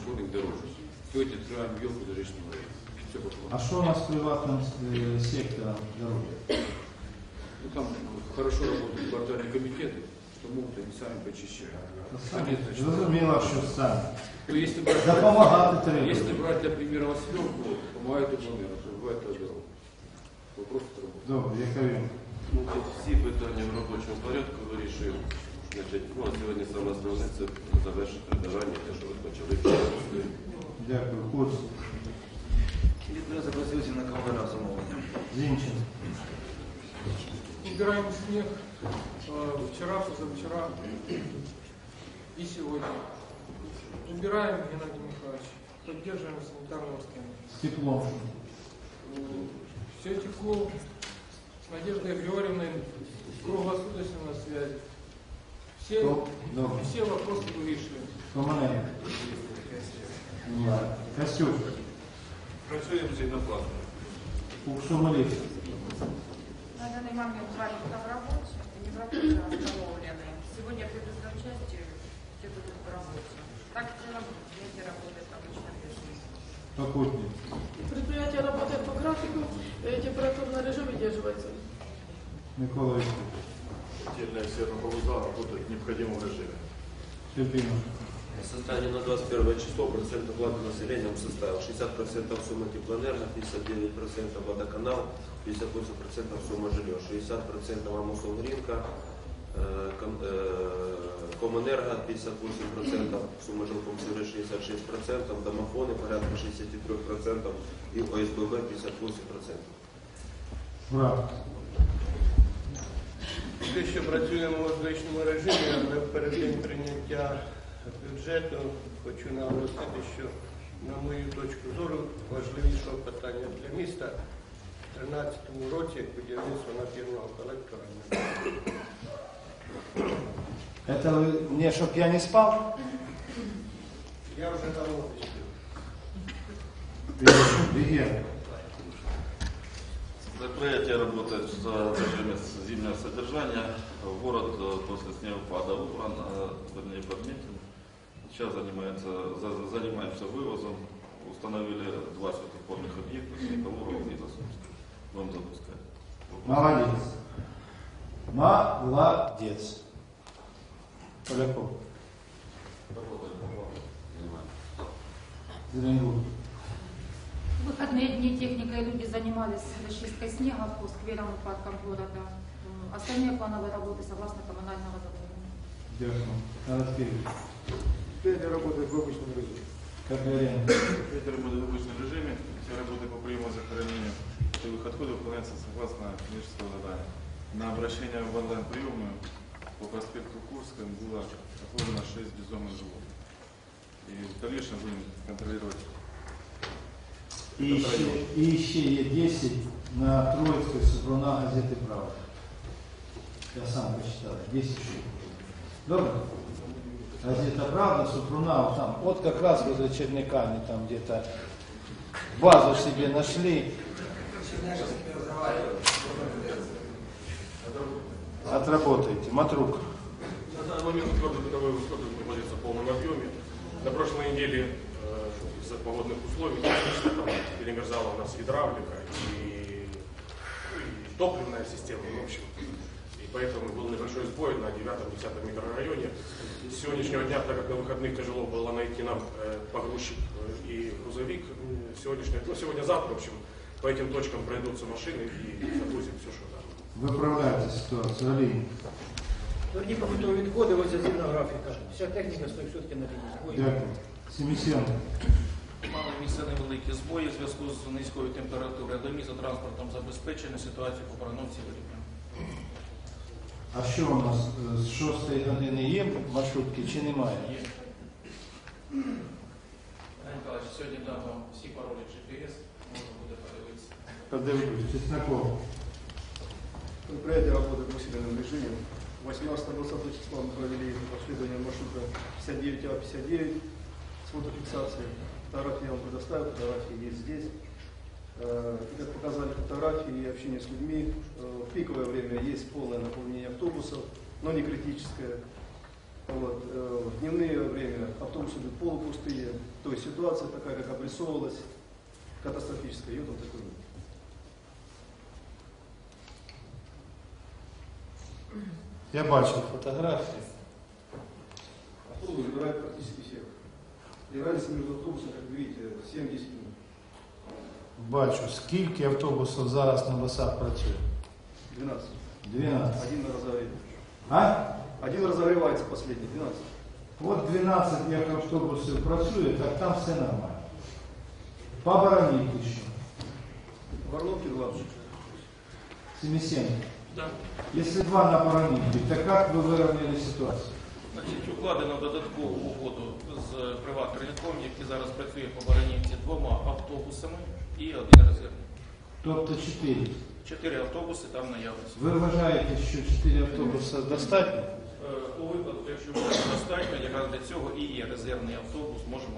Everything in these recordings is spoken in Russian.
пішохідних дорожок. Сьогодні відкриваємо вілку до річного району. Все по плану. А что у нас с приватным э, сектором дороги? Ну, там хорошо работают квартальные комитеты, что могут они сами почищать. Сами Зрозуміло, що самі. Ну, если брать, Допомагати если треба. брать, для примера, Василевку, помогают упланеры, бывает это дорога. Вопрос второй. Добре, Яковін. Ну, тут всі питання в робочому порядку вирішив. Значить, ну, а сьогодні саме основне це завершити придавання, те, що ви почали. Дякую. Курс. Я согласился на кого замовлення. Зінченко. Убираем снег э, вчера, позавчера и сегодня. Убираем, Геннадий Михайлович, поддерживаем санитарную обстановку. Тепло. Все текло. С Надеждой Григорьевной круглосуточно на связи. Все, Топ. Добре. все вопросы вирішуємо. Команенко. Ні. Костюк. Працюємо згідно плану. Уксумалів. На данный момент два лифта в работе, не в работе, а установлены. Сегодня придут на части, все будут в работе. Так в целом эти работают обычно в режиме. Покутник. Предприятие работает по графику, э, температурный режим выдерживается. Микола Вікторович. Отдельная сервопровода работает в необходимом режиме. Щербинов. Состояние на 21 число процент оплаты населением составил 60% суммы теплоэнерго, 59% водоканал, 58% сумма жилье, 60% Амусовринка, э, ком- э, Комэнерго 58%, сумма жилкомсервис 66%, домофоны порядка 63% и ОСББ 58%. Ура. Те, що працюємо у звичному режимі, але перед тим прийняття бюджету хочу наголосити, що, на мою точку зору, важливішого питання для міста в 2013 році як будівництво напірного колектора. Это вы мне, чтоб я не спал? Я вже давно пішов. Вегер. Предприятие работает в режиме зимнего содержания. Город э, после снегопада убран, э, вернее подметен. Сейчас занимается, за- занимаемся вывозом. Установили два светофорных объекта, Снеговурова и Засумска. Будем запускать. Молодец. Молодец. Поляков. Зеленгуд. В занимались расчисткой снега по скверам и паркам города. М, Остальные плановые работы согласно коммунального договора. Дякую. Араскевич. Сьогодні працює в обичному режимі. Котляренко. Эти работы в обычном режиме, все работы по приему и захоронению их отходов выполняются согласно коммерческого задания. На обращение в онлайн-приемную по проспекту Курском было отложено 6 бездомных животных. И в дальнейшем будем контролировать. и еще, и еще Е10 на Троицкой Супруна газеты «Правда». Я сам посчитал. 10 штук. Добро? Газета «Правда», Супруна, вот там, вот как раз возле Черняками, там где-то базу себе нашли. Отработайте. Матрук. На данный момент твердый бытовой расходы проводится в полном объеме. На прошлой неделе э, из-за погодных условий там перемерзала у нас гидравлика и, ну, и топливная система, в общем. И поэтому был небольшой сбой на 9-10 микрорайоне. С сегодняшнего дня, так как на выходных тяжело было найти нам э, погрузчик э, и грузовик, м, сегодняшний, ну, сегодня-завтра, в общем, по этим точкам пройдутся машины и загрузим все, что там. Виправляйте ситуацію. Алій. Тверді побутові відходи ось згідно графіка. Вся техніка стоїть сутки на лінії. Дякую. Семісенко. Місце невеликі збої в зв'язку з низькою температурою. До міста транспортом забезпечено ситуацію по парановці вирівняно. А що у нас е, з 6 години є маршрутки чи немає? Є. Андрій Миколаївич, сьогодні дам вам всі паролі GPS, можна буде подивитися. Подивлюсь. Чесноков. Предприятие работает в усиленном режиме. 18-20 числа мы провели обследование маршрута 59А59 с фотофиксацией. Фотографии я вам предоставил, фотографии есть здесь. Э, Как показали фотографии и общение с людьми, э, в пиковое время есть полное наполнение автобусов, но не критическое. Вот, э, в дневное время автобусы идут полупустые. То есть ситуация такая, как обрисовывалась, катастрофическая. Ее там такой нет. Я бачив фотографії. Забирает практически всех. И разница между автобусами, как вы видите, 7-10 минут. Бачу, скільки автобусів зараз на басах працює? 12. 12. Один разогревается. А? Один разогревается последний, 12. От 12 як автобусів працює, так там все нормально. По Баранівці що? В Орловке 20. 77. Да. Если два на Баранівці, то як ви вирівняли ситуацію? Значить, укладено додаткову угоду з приват-ринком, який зараз працює по Баранівці двома автобусами і один резервний. Тобто 4. Чотири автобуси там наявності. Ви вважаєте, що 4 автобуси достатньо? Е, У випадку, якщо буде достатньо, якраз для цього і є резервний автобус, можемо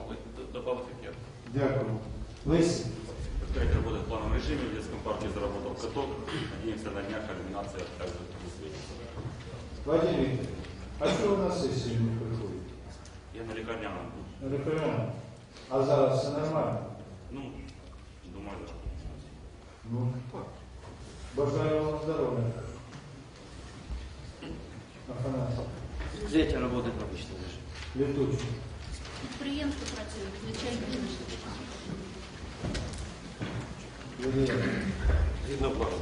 додати п'ять. Дякую. Лисі. Предприятие работает в плановом режиме, в детском парке заработал каток. Надеемся, на днях кульминация также высветится. Вадим Вікторович, а що ви на сесію не приходите? Я на лекарняном. Референдум. А зараз все нормально? Ну, думаю, да. Ну, бажаю вам здоров'я. Афанасий. Дети работают в обычном режиме. Летучий. Підприємство працює, звичайно. Юрій. Згідно плану.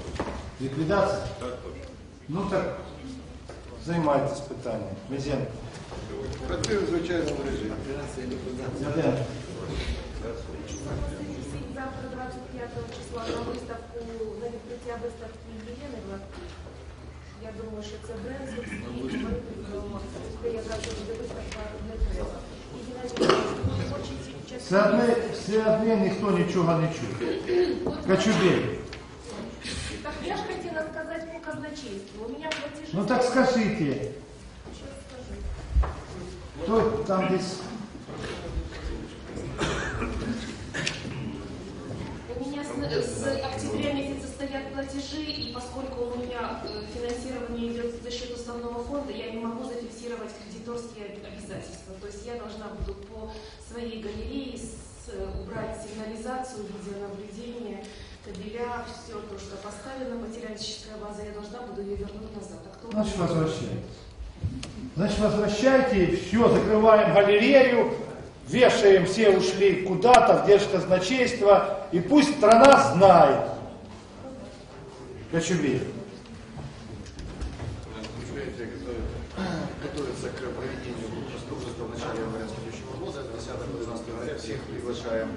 Ліквідація? Так, точно. Ну так, займайтесь питанням. Мезенко. Працює в звичайному режимі. Мезенко. Завтра 25 числа на виставку, на відкриття виставки Єлени Гладкий. Я думаю, що це бренд і це якраз буде виставка не треба. І Геннадій Іванович, ви хочете час- Все одне, все одне ніхто нічого не чує. Кочубей. По казначейству. У меня платежи... Ну так скажите. Хто там десь? У меня с, с октября месяца стоят платежи, и поскольку у меня э, финансирование идет за счет основного фонда, я не могу зафиксировать кредиторские об- обязательства. То есть я должна буду по своей галерее с- э, убрать сигнализацию, видеонаблюдение, кабеля, все то, что поставлено, материалическая база, я должна буду ее вернуть назад. А кто Значит, возвращайте. Значит, возвращайте, все, закрываем галерею, вешаем, все ушли куда-то, в держказначейство, и пусть страна знает. Кочубей. Готовится к проведению конструкторства в начале января следующего года, 10-12 января. Всех приглашаем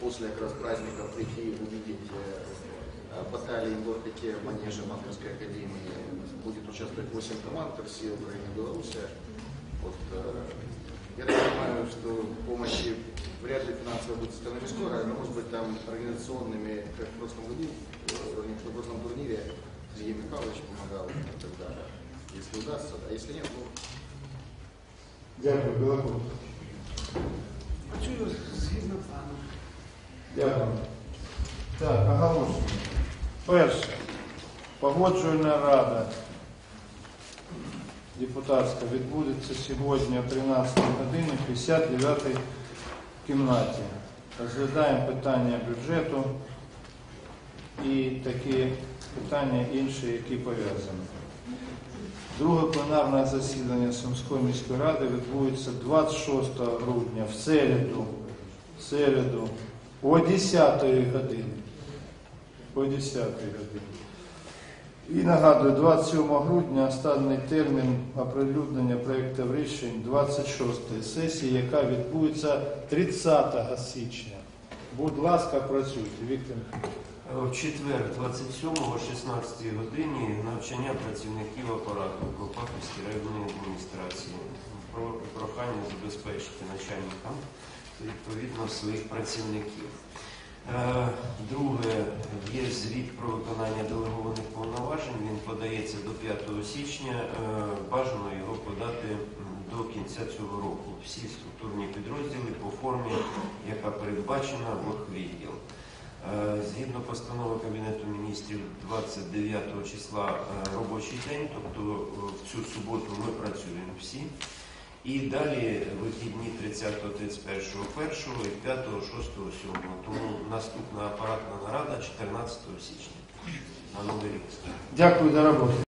после как раз праздников прийти увидеть э, баталии в Горпике, в манеже Банковской академии. Будет участвовать 8 команд Россия, Украина, Беларусь. Вот, э, я так понимаю, что помощи вряд ли финансово будет со стороны скоро, но может быть там организационными, как в прошлом году, э, в прошлом турнире Сергей Михайлович помогал и так далее. Если удастся, да. Если нет, ну, Дякую, Белокур. Працюю згідно плану. Дякую. Так, оголошую. Перше. Погоджувальна рада депутатська відбудеться сьогодні о 13 годині в 59 кімнаті. Розглядаємо питання бюджету і такі питання інші, які пов'язані. Друге пленарне засідання Сумської міської ради відбудеться 26 грудня в середу, в середу о 10 годині. О 10 годині. І нагадую, 27 грудня останній термін оприлюднення проєктів рішень 26 сесії, яка відбудеться 30 січня. Будь ласка, працюйте. Віктор. В четвер, 27 о 16 годині, навчання працівників апарату Кропаківської районної адміністрації. Про прохання забезпечити начальникам відповідно своїх працівників. Е, Друге, є звіт про виконання делегованих повноважень. Він подається до 5 січня. Е, Бажано його подати до кінця цього року. Всі структурні підрозділи по формі, яка передбачена в відділ. Е, Згідно постанови Кабінету міністрів 29 числа робочий день, тобто в цю суботу ми працюємо всі. І далі вихідні 30, 31, 1 і 5, 6, 7. Тому наступна апаратна нарада 14 січня на Новий рік. Дякую за роботу.